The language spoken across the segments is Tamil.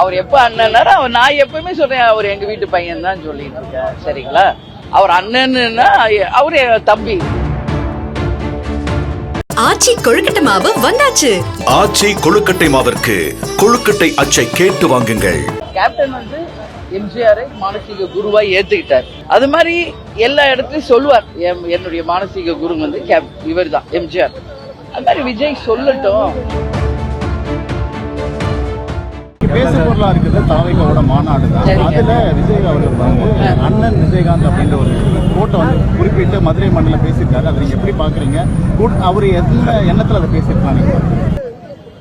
அவர் எப்ப அண்ணன்னாரு அவர் நான் எப்பவுமே சொல்றேன் அவர் எங்க வீட்டு பையன் தான் சொல்லிட்டு இருக்கேன் சரிங்களா? அவர் அண்ணன்னா அவரு என் தம்பி. ஆச்சி கொழுக்கட்டை மாவு வந்தாச்சு. ஆச்சி கொழுக்கட்டை மாவிற்கு கொழுக்கட்டை அச்சை கேட்டு வாங்குங்கள். கேப்டன் வந்து எம்ஜிஆரை மானசீக குருவாய் ஏத்துக்கிட்டார். அது மாதிரி எல்லா இடத்துலயும் சொல்லுவார். என்னுடைய மானசீக குரு வந்து கேப் இவர் தான் எம்ஜிஆர். அது மாதிரி விஜய் சொல்லட்டும். பேசு இருக்குது. தாவைக்காவோட மாநாடு தான். அதுல விஜய் அவர்கள் வந்து அண்ணன் விஜயகாந்த் அப்படின்ற ஒரு கோட்டை வந்து குறிப்பிட்டு மதுரை மண்ணில் பேசியிருக்காரு. அதை நீங்க எப்படி பாக்குறீங்க? கூட்- அவரு என்ன எண்ணத்துல அதை பேசியிருக்கலாம்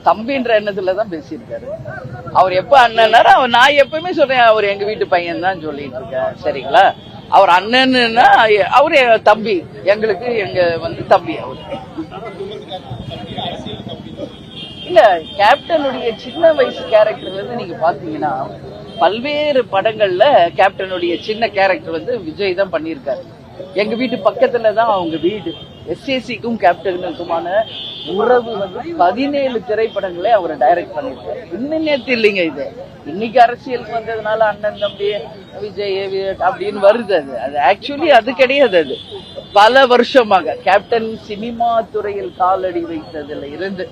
தம்பின்ற எண்ணத்துல தான் பேசியிருக்காரு. அவர் எப்ப அண்ணன்னாரு அவர் நான் எப்பவுமே சொல்றேன் அவர் எங்க வீட்டு பையன் தான் சொல்லிட்டு இருக்கேன் சரிங்களா? அவர் அண்ணன்னா அவரு தம்பி. எங்களுக்கு எங்க வந்து தம்பி அவர். இல்ல கேப்டனுடைய சின்ன வயசு கேரக்டர் வந்து நீங்க பாத்தீங்கன்னா பல்வேறு படங்கள்ல கேப்டனுடைய சின்ன கேரக்டர் வந்து விஜய் தான் பண்ணியிருக்காரு. எங்க வீட்டு பக்கத்துல தான் அவங்க வீடு. எஸ்ஏசிக்கும் கேப்டனுக்குமான உறவு வந்து பதினேழு திரைப்படங்களே அவர் டைரக்ட் பண்ணியிருக்காரு. இன்னும் நேத்து இல்லைங்க இது. இன்னைக்கு அரசியலுக்கு வந்ததுனால அண்ணன் தம்பி விஜய் அப்படின்னு வருது அது. அது ஆக்சுவலி அது கிடையாது அது. பல வருஷமாக கேப்டன் சினிமா துறையில் காலடி வைத்ததுல இருந்து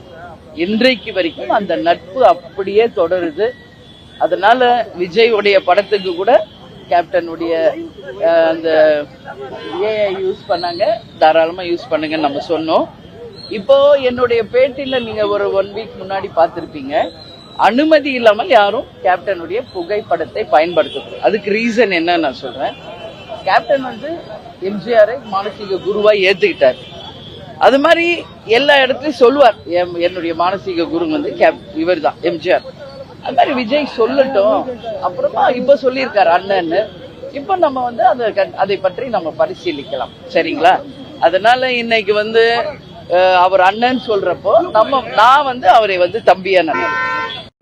இன்றைக்கு வரைக்கும் அந்த நட்பு அப்படியே தொடருது. அதனால விஜய் உடைய படத்துக்கு கூட கேப்டனுடைய அந்த ஏஐ யூஸ் பண்ணாங்க. தாராளமா யூஸ் பண்ணுங்கன்னு நம்ம சொன்னோம். இப்போ என்னுடைய பேட்டியில நீங்க ஒரு ஒன் வீக் முன்னாடி பார்த்துருப்பீங்க. அனுமதி இல்லாமல் யாரும் கேப்டனுடைய புகைப்படத்தை பயன்படுத்தக்கூடாது. அதுக்கு ரீசன் என்ன நான் சொல்றேன். கேப்டன் வந்து எம்ஜிஆரை மானசீக குருவாய் ஏற்றுக்கிட்டார் அது மாதிரி எல்லா இடத்துலையும் சொல்லுவார் எம்- என்னுடைய மானசீக குரு வந்து கேப் இவர் தான் எம்ஜிஆர். அது மாதிரி விஜய் சொல்லட்டும். அப்புறமா இப்போ சொல்லியிருக்காரு அண்ணன்னு. இப்போ நம்ம வந்து அதை அதை பற்றி நம்ம பரிசீலிக்கலாம். சரிங்களா? அதனால இன்னைக்கு வந்து அவர் அண்ணன் சொல்றப்போ நம்ம நான் வந்து அவரை வந்து தம்பியா நினைக்கிறேன்.